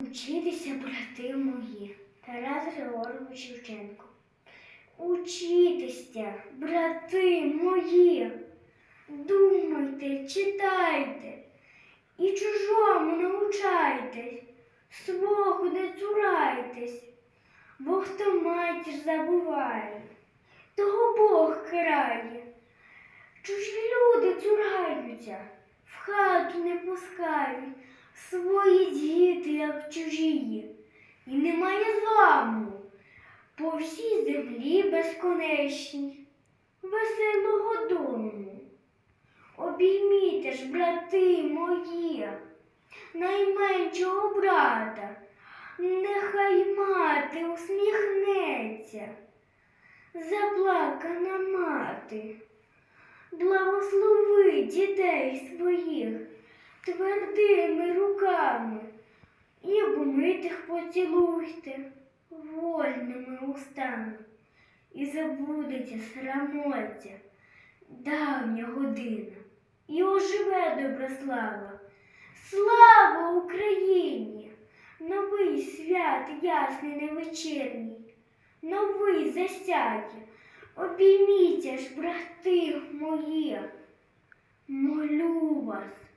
Учитися, брати мої, Тарас Григорович Шевченко. Учитися, брати мої, думайте, читайте і чужому научайтесь, свого не цурайтесь, бо хто матір забуває, того Бог карає. Чужі люди цураються, в хату не пускають, свої діти, як чужі, і немає зламу по всій землі безконечній, веселого дому. Обійміте ж, брати мої, найменшого брата, нехай мати усміхнеться, заплакана мати. Благослови дітей своїх твердими руками і обмитих поцілуйте вольними устами, і забудеться срамотя, давня година, і оживе добра слава. Слава Україні! Новий свят ясний невечірній, новий засяє. Обійміться ж, брати мої, молю вас.